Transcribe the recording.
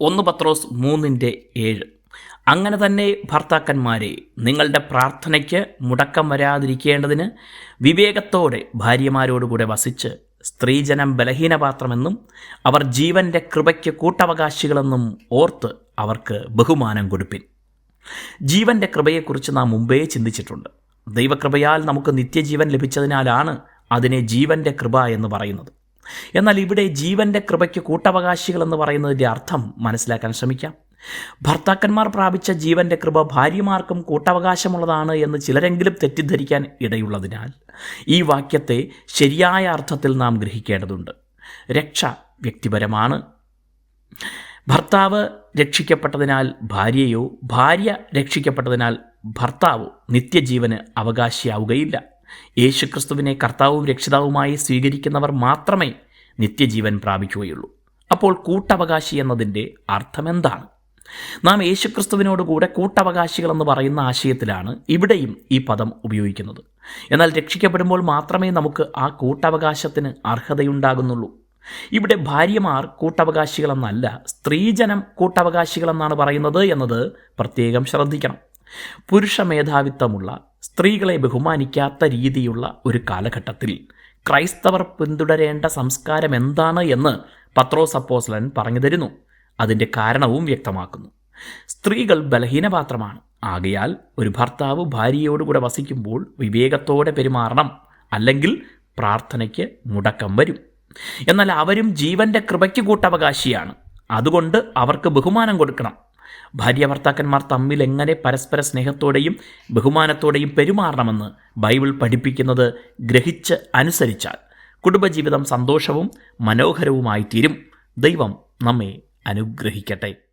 ഒന്ന് പത്രോസ് മൂന്നിന്റെ ഏഴ്. അങ്ങനെ തന്നെ ഭർത്താക്കന്മാരെ നിങ്ങളുടെ പ്രാർത്ഥനയ്ക്ക് മുടക്കം വരാതിരിക്കേണ്ടതിന് വിവേകത്തോടെ ഭാര്യമാരോടുകൂടെ വസിച്ച് സ്ത്രീജനം ബലഹീനപാത്രമെന്നും അവർ ജീവന്റെ കൃപയ്ക്ക് കൂട്ടവകാശികളെന്നും ഓർത്ത് അവർക്ക് ബഹുമാനം കൊടുപ്പിൻ. ജീവന്റെ കൃപയെക്കുറിച്ച് നാം മുമ്പേ ചിന്തിച്ചിട്ടുണ്ട്. ദൈവകൃപയാൽ നമുക്ക് നിത്യജീവൻ ലഭിച്ചതിനാലാണ് അതിനെ ജീവന്റെ കൃപ എന്ന് പറയുന്നത്. എന്നാൽ ഇവിടെ ജീവന്റെ കൃപയ്ക്ക് കൂട്ടവകാശികൾ എന്ന് പറയുന്നതിന്റെ അർത്ഥം മനസ്സിലാക്കാൻ ശ്രമിക്കാം. ഭർത്താക്കന്മാർ പ്രാപിച്ച ജീവന്റെ കൃപ ഭാര്യമാർക്കും കൂട്ടവകാശമുള്ളതാണ് എന്ന് ചിലരെങ്കിലും തെറ്റിദ്ധരിക്കാൻ ഇടയുള്ളതിനാൽ ഈ വാക്യത്തെ ശരിയായ അർത്ഥത്തിൽ നാം ഗ്രഹിക്കേണ്ടതുണ്ട്. രക്ഷ വ്യക്തിപരമാണ്. ഭർത്താവ് രക്ഷിക്കപ്പെട്ടതിനാൽ ഭാര്യയോ ഭാര്യ രക്ഷിക്കപ്പെട്ടതിനാൽ ഭർത്താവോ നിത്യജീവന് അവകാശിയാവുകയില്ല. യേശുക്രിസ്തുവിനെ കർത്താവും രക്ഷിതാവുമായി സ്വീകരിക്കുന്നവർ മാത്രമേ നിത്യജീവൻ പ്രാപിക്കുകയുള്ളൂ. അപ്പോൾ കൂട്ടവകാശി എന്നതിന്റെ അർത്ഥമെന്താണ്? നാം യേശുക്രിസ്തുവിനോടുകൂടെ കൂട്ടവകാശികൾ എന്ന് പറയുന്ന ആശയത്തിലാണ് ഇവിടെയും ഈ പദം ഉപയോഗിക്കുന്നത്. എന്നാൽ രക്ഷിക്കപ്പെടുമ്പോൾ മാത്രമേ നമുക്ക് ആ കൂട്ടവകാശത്തിന് അർഹതയുണ്ടാകുന്നുള്ളൂ. ഇവിടെ ഭാര്യമാർ കൂട്ടവകാശികളെന്നല്ല സ്ത്രീജനം കൂട്ടവകാശികളെന്നാണ് പറയുന്നത് എന്നത് പ്രത്യേകം ശ്രദ്ധിക്കണം. പുരുഷ മേധാവിത്വമുള്ള സ്ത്രീകളെ ബഹുമാനിക്കാത്ത രീതിയുള്ള ഒരു കാലഘട്ടത്തിൽ ക്രൈസ്തവർ പിന്തുടരേണ്ട സംസ്കാരം എന്താണ് എന്ന് പത്രോസ് അപ്പോസ്ലൻ പറഞ്ഞു തരുന്നു. അതിന്റെ കാരണവും വ്യക്തമാക്കുന്നു. സ്ത്രീകൾ ബലഹീനപാത്രമാണ്. ആകയാൽ ഒരു ഭർത്താവ് ഭാര്യയോടുകൂടെ വസിക്കുമ്പോൾ വിവേകത്തോടെ പെരുമാറണം അല്ലെങ്കിൽ പ്രാർത്ഥനയ്ക്ക് മുടക്കം വരും. എന്നാൽ അവരും ജീവന്റെ കൃപയ്ക്ക് കൂട്ടവകാശിയാണ്. അതുകൊണ്ട് അവർക്ക് ബഹുമാനം കൊടുക്കണം. ഭാര്യ ഭർത്താക്കന്മാർ തമ്മിൽ എങ്ങനെ പരസ്പര സ്നേഹത്തോടെയും ബഹുമാനത്തോടെയും പെരുമാറണമെന്ന് ബൈബിൾ പഠിപ്പിക്കുന്നത് ഗ്രഹിച്ച് അനുസരിച്ചാൽ കുടുംബജീവിതം സന്തോഷവും മനോഹരവുമായി തീരും ദൈവം നമ്മെ അനുഗ്രഹിക്കട്ടെ.